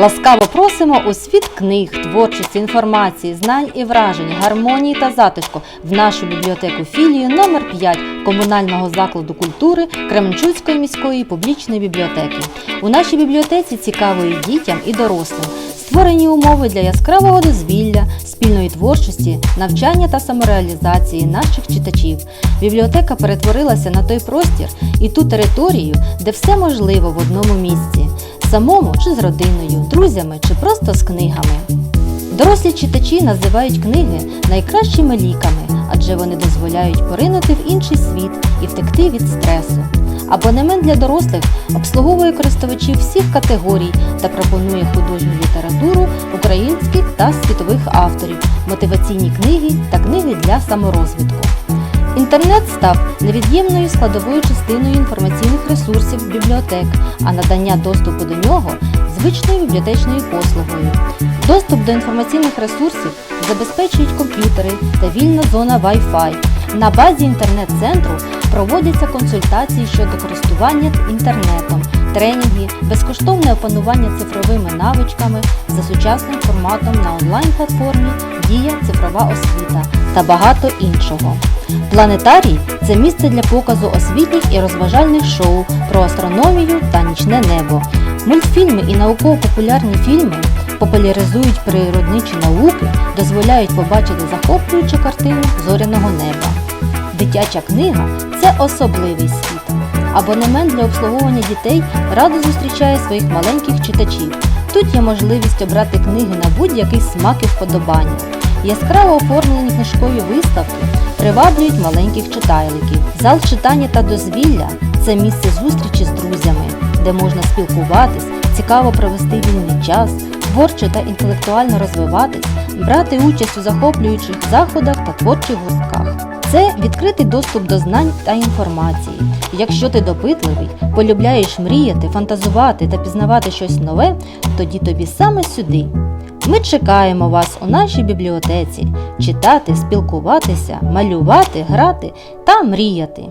Ласкаво просимо у світ книг, творчості, інформації, знань і вражень, гармонії та затишку в нашу бібліотеку філію номер 5 комунального закладу культури Кременчуцької міської публічної бібліотеки. У нашій бібліотеці цікаво і дітям, і дорослим. Створені умови для яскравого дозвілля, спільної творчості, навчання та самореалізації наших читачів. Бібліотека перетворилася на той простір і ту територію, де все можливо в одному місці самому чи з родиною, друзями чи просто з книгами. Дорослі читачі називають книги найкращими ліками, адже вони дозволяють поринути в інший світ і втекти від стресу. Абонемент для дорослих обслуговує користувачів всіх категорій та пропонує художню літературу українських та світових авторів, мотиваційні книги та книги для саморозвитку. Інтернет став невід'ємною складовою частиною інформаційних ресурсів бібліотек, а надання доступу до нього звичною бібліотечною послугою. Доступ до інформаційних ресурсів забезпечують комп'ютери та вільна зона Wi-Fi. На базі інтернет-центру проводяться консультації щодо користування інтернетом, тренінги, безкоштовне опанування цифровими навичками за сучасним форматом на онлайн-платформі Дія цифрова освіта та багато іншого. Планетарій це місце для показу освітніх і розважальних шоу про астрономію та нічне небо. Мультфільми і науково-популярні фільми популяризують природничі науки, дозволяють побачити захоплюючу картину зоряного неба. Дитяча книга це особливий світ. Абонемент для обслуговування дітей радо зустрічає своїх маленьких читачів. Тут є можливість обрати книги на будь-який смак і вподобання. Яскраво оформлені книжкові виставки приваблюють маленьких читайликів. Зал читання та дозвілля це місце зустрічі з друзями, де можна спілкуватись, цікаво провести вільний час, творчо та інтелектуально розвиватись, брати участь у захоплюючих заходах та творчих гуртках. Це відкритий доступ до знань та інформації. Якщо ти допитливий, полюбляєш мріяти, фантазувати та пізнавати щось нове, тоді тобі саме сюди. Ми чекаємо вас у нашій бібліотеці читати, спілкуватися, малювати, грати та мріяти.